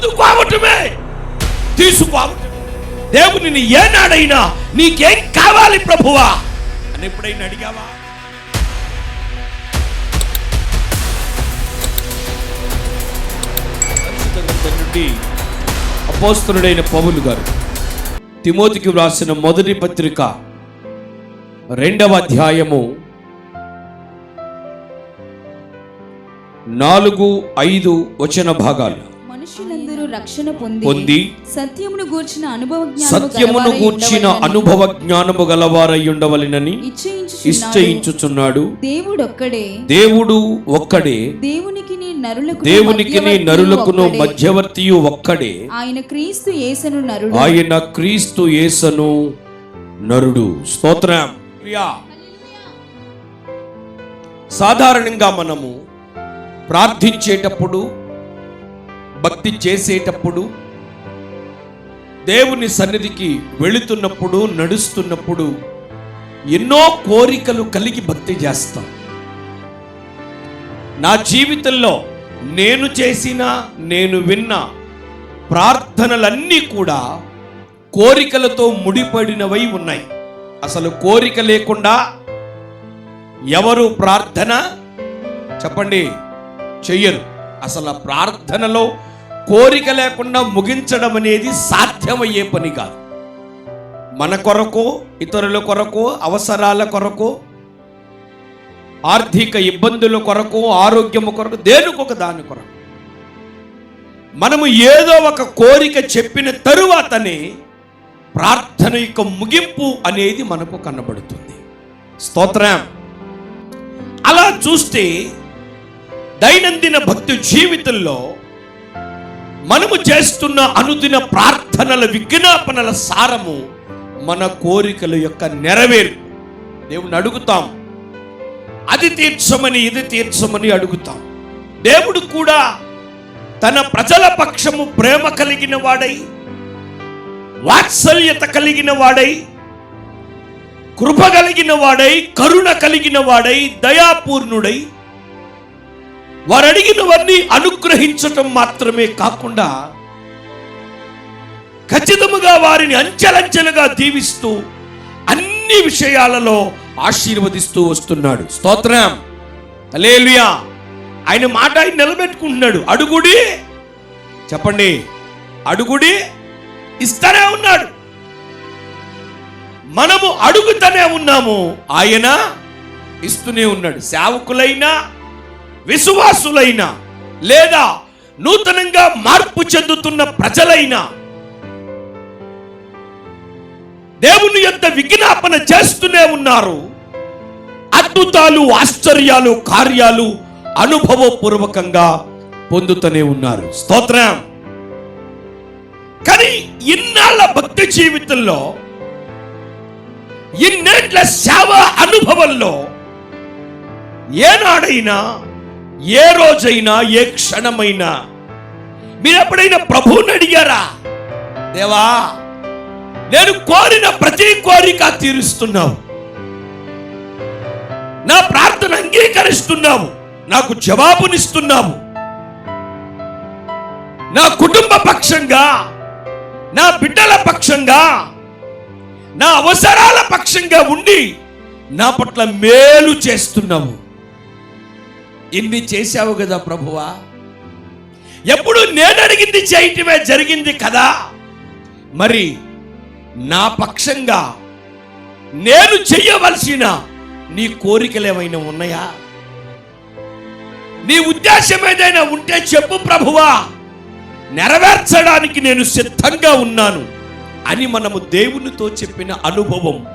పొందుకోవటమే తీసుకోవటమే. దేవునిని ఏనాడైనా నీకేం కావాలి ప్రభువా? అని ఎప్పుడైనా అడిగావా? పరిశుద్ధ నుండి పౌలు గారు తిమోతికి వ్రాసిన మొదటి పత్రిక రెండవ అధ్యాయము నాలుగు ఐదు వచన భాగాలు. రక్షణ పొంది పొంది సత్యమును గూర్చిన అనుభవ సత్యమును గూర్చిన అనుభవ జ్ఞానము గలవారై ఉండవలెనని నిశ్చయించుచున్నాడు. దేవుడొక్కడే. దేవుడు ఒక్కడే. దేవునికి నరులకు దేవునికి మధ్యవర్తి నరులకును ఒక్కడే. మధ్యవర్తియు ఒక్కడే. ఆయన క్రీస్తు యేసను నరుడు. ఆయన క్రీస్తు యేసను నరుడు. స్తోత్రం. సాధారణంగా మనము ప్రార్థించేటప్పుడు భక్తి చేసేటప్పుడు దేవుని సన్నిధికి వెళుతున్నప్పుడు నడుస్తున్నప్పుడు ఎన్నో కోరికలు కలిగి భక్తి చేస్తాం. నా జీవితంలో నేను చేసిన నేను విన్న ప్రార్థనలన్నీ కూడా కోరికలతో ముడిపడినవై ఉన్నాయి. అసలు కోరిక లేకుండా ఎవరు ప్రార్థన చెప్పండి చెయ్యరు. అసలు ప్రార్థనలో కోరిక లేకుండా ముగించడం అనేది సాధ్యమయ్యే పని కాదు. మన కొరకు ఇతరుల కొరకు అవసరాల కొరకు ఆర్థిక ఇబ్బందుల కొరకు ఆరోగ్యము కొరకు దేనికొక దాని కొరకు. మనము ఏదో ఒక కోరిక చెప్పిన తరువాతనే ప్రార్థన యొక్క ముగింపు అనేది మనకు కనబడుతుంది. స్తోత్రం. అలా చూస్తే దైనందిన భక్తి జీవితంలో మనము చేస్తున్న అనుదిన ప్రార్థనల విజ్ఞాపనల సారము మన కోరికల యొక్క నెరవేరు. దేవుని అడుగుతాం. అది తీర్చమని ఇది తీర్చమని అడుగుతాం. దేవుడు కూడా తన ప్రజల పక్షము ప్రేమ కలిగిన వాడై వాత్సల్యత కలిగిన వాడై కృప కలిగిన వాడై కరుణ కలిగిన వాడై దయాపూర్ణుడై వారు అడిగినవన్నీ అనుగ్రహించటం మాత్రమే కాకుండా ఖచ్చితముగా వారిని అంచెలంచెలుగా దీవిస్తూ అన్ని విషయాలలో ఆశీర్వదిస్తూ వస్తున్నాడు. స్తోత్రం. అలేలుయా ఆయన మాట ఆయన నిలబెట్టుకుంటున్నాడు. అడుగుడి. చెప్పండి. అడుగుడి ఇస్తూనే ఉన్నాడు. మనము అడుగుతూనే ఉన్నాము. ఆయన ఇస్తూనే ఉన్నాడు. సేవకులైనా విశ్వాసులైనా లేదా నూతనంగా మార్పు చెందుతున్న ప్రజలైనా దేవుని యొక్క విజ్ఞాపన చేస్తూనే ఉన్నారు. అద్భుతాలు ఆశ్చర్యాలు కార్యాలు అనుభవపూర్వకంగా పొందుతూనే ఉన్నారు. స్తోత్రం. కానీ ఇన్నాళ్ళ భక్తి జీవితంలో ఇన్నేళ్ళ సేవ అనుభవంలో ఏనాడైనా ఏ రోజైనా ఏ క్షణమైనా మీరు ఎప్పుడైనా ప్రభువుని అడిగారా? దేవా నేను కోరిన ప్రతి కోరిక తీరుస్తున్నావు. నా ప్రార్థన అంగీకరిస్తున్నావు. నాకు జవాబునిస్తున్నావు. నా కుటుంబ పక్షంగా నా బిడ్డల పక్షంగా నా అవసరాల పక్షంగా ఉండి నా పట్ల మేలు చేస్తున్నావు. ఇన్ని చేశావు కదా ప్రభువా? ఎప్పుడు నేను అడిగింది చేయటమే జరిగింది కదా? మరి నా పక్షంగా నేను చెయ్యవలసిన నీ కోరికలు ఏమైనా ఉన్నాయా? నీ ఉద్దేశం ఏదైనా ఉంటే చెప్పు ప్రభువా. నెరవేర్చడానికి నేను సిద్ధంగా ఉన్నాను అని మనము దేవునితో చెప్పిన అనుభవం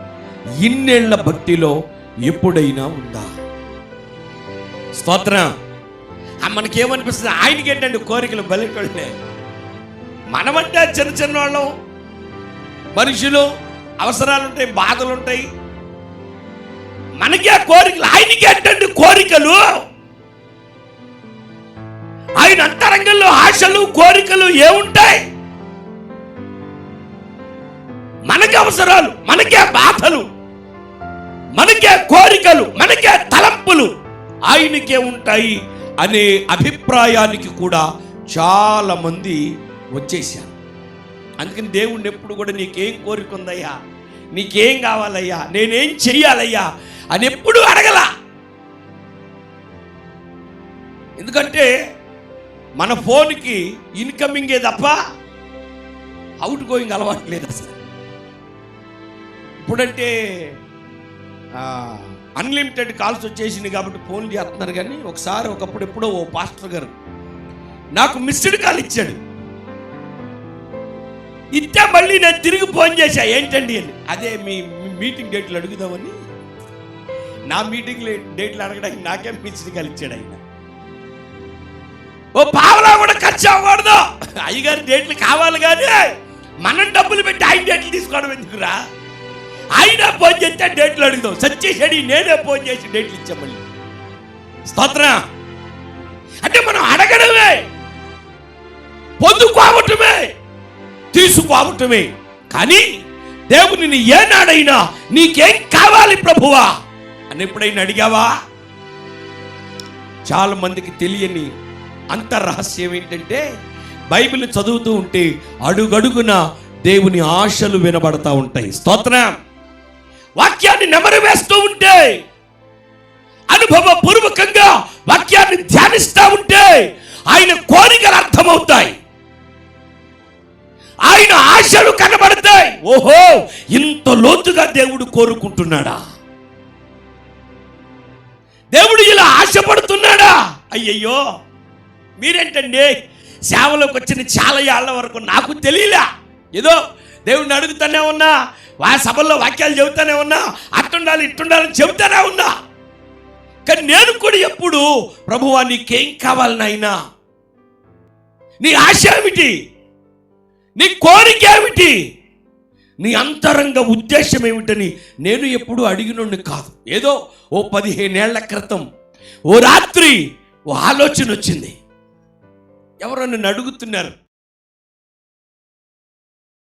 ఇన్నేళ్ళ భక్తిలో ఎప్పుడైనా ఉందా? స్తోత్రం. ఆ మనకేమనిపిస్తుంది? ఆయనకి ఏంటండి కోరికలు బలికొండే మనమంటే చిన్న చిన్న వాళ్ళం మనుషులు అవసరాలు ఉంటాయి బాధలు ఉంటాయి మనకే కోరికలు ఆయనకి ఏంటండి కోరికలు? ఆయన అంతరంగంలో ఆశలు కోరికలు ఏముంటాయి? మనకే అవసరాలు మనకే బాధలు మనకే కోరికలు మనకే ఆయనకే ఉంటాయి అనే అభిప్రాయానికి కూడా చాలా మంది అందుకని దేవుణ్ణి ఎప్పుడు కూడా నీకేం కోరిక ఉందయ్యా? నీకేం కావాలయ్యా? నేనేం చెయ్యాలయ్యా? అని ఎప్పుడు అడగల. ఎందుకంటే మన ఫోన్కి ఇన్కమింగే తప్ప అవుట్ గోయింగ్ అలవాటు లేదు అసలు. ఇప్పుడంటే అన్లిమిటెడ్ కాల్స్ వచ్చేసింది కాబట్టి ఫోన్ చేస్తున్నారు కానీ ఒకసారి ఒకప్పుడు ఎప్పుడో ఓ పాస్టర్ గారు నాకు మిస్డ్ కాల్ ఇచ్చాడు. ఇస్తే మళ్ళీ నేను తిరిగి ఫోన్ చేశా ఏంటండి అని. అదే మీ మీ మీటింగ్ డేట్లు అడుగుదామని. నా మీటింగ్ డేట్లు అడగడానికి నాకేం మిస్డ్ కాల్ ఇచ్చాడు ఆయన. ఓ పావలా కూడా ఖర్చు అవ్వకూడదు. అయ్యగారి డేట్లు కావాలి కానీ మనం డబ్బులు పెట్టి ఆయన డేట్లు తీసుకోవడం ఎందుకురా? ఆయన ఫోన్ చేస్తే డేట్లు అడుగుదాం. సత్యశడి నేనే ఫోన్ చేసి డేట్లు ఇచ్చా మళ్ళీ అంటే మనం అడగడమే. పొందుకోవటమే. తీసుకోవటమే కానీ దేవుని ఏనాడైనా నీకేం కావాలి ప్రభువా? అని ఎప్పుడైనా అడిగావా? చాలా మందికి తెలియని అంత రహస్యం ఏంటంటే బైబిల్ చదువుతూ ఉంటే అడుగడుగున దేవుని ఆశలు వినబడతా ఉంటాయి. స్తోత్రం. వాక్యాన్ని నెమరు వేస్తూ ఉంటే అనుభవపూర్వకంగా వాక్యాన్ని ధ్యానిస్తూ ఉంటే ఆయన కోరికలు అర్థమవుతాయి. ఆయన ఆశలు కనబడతాయి. ఓహో ఇంత లోతుగా దేవుడు కోరుకుంటున్నాడా? దేవుడు ఇలా ఆశపడుతున్నాడా? అయ్యయ్యో మీరేంటండి? సేవలోకి వచ్చిన చాలా ఏళ్ళ వరకు నాకు తెలియలే. ఏదో దేవుడిని అడుగుతూనే ఉన్నా ఆ సభల్లో వాక్యాలు చెబుతానే ఉన్నా అట్టుండాలి ఇట్టుండాలని చెబుతానే ఉన్నా. కానీ నేను కూడా ఎప్పుడు ప్రభువా నీకేం కావాలి నాయనా? నీ ఆశ ఏమిటి? నీ కోరిక ఏమిటి? నీ అంతరంగ ఉద్దేశం ఏమిటని నేను ఎప్పుడు అడిగినోడిని కాదు. ఏదో ఓ పదిహేనేళ్ళ క్రితం ఓ రాత్రి ఓ ఆలోచన వచ్చింది. ఎవరో నన్ను అడుగుతున్నారు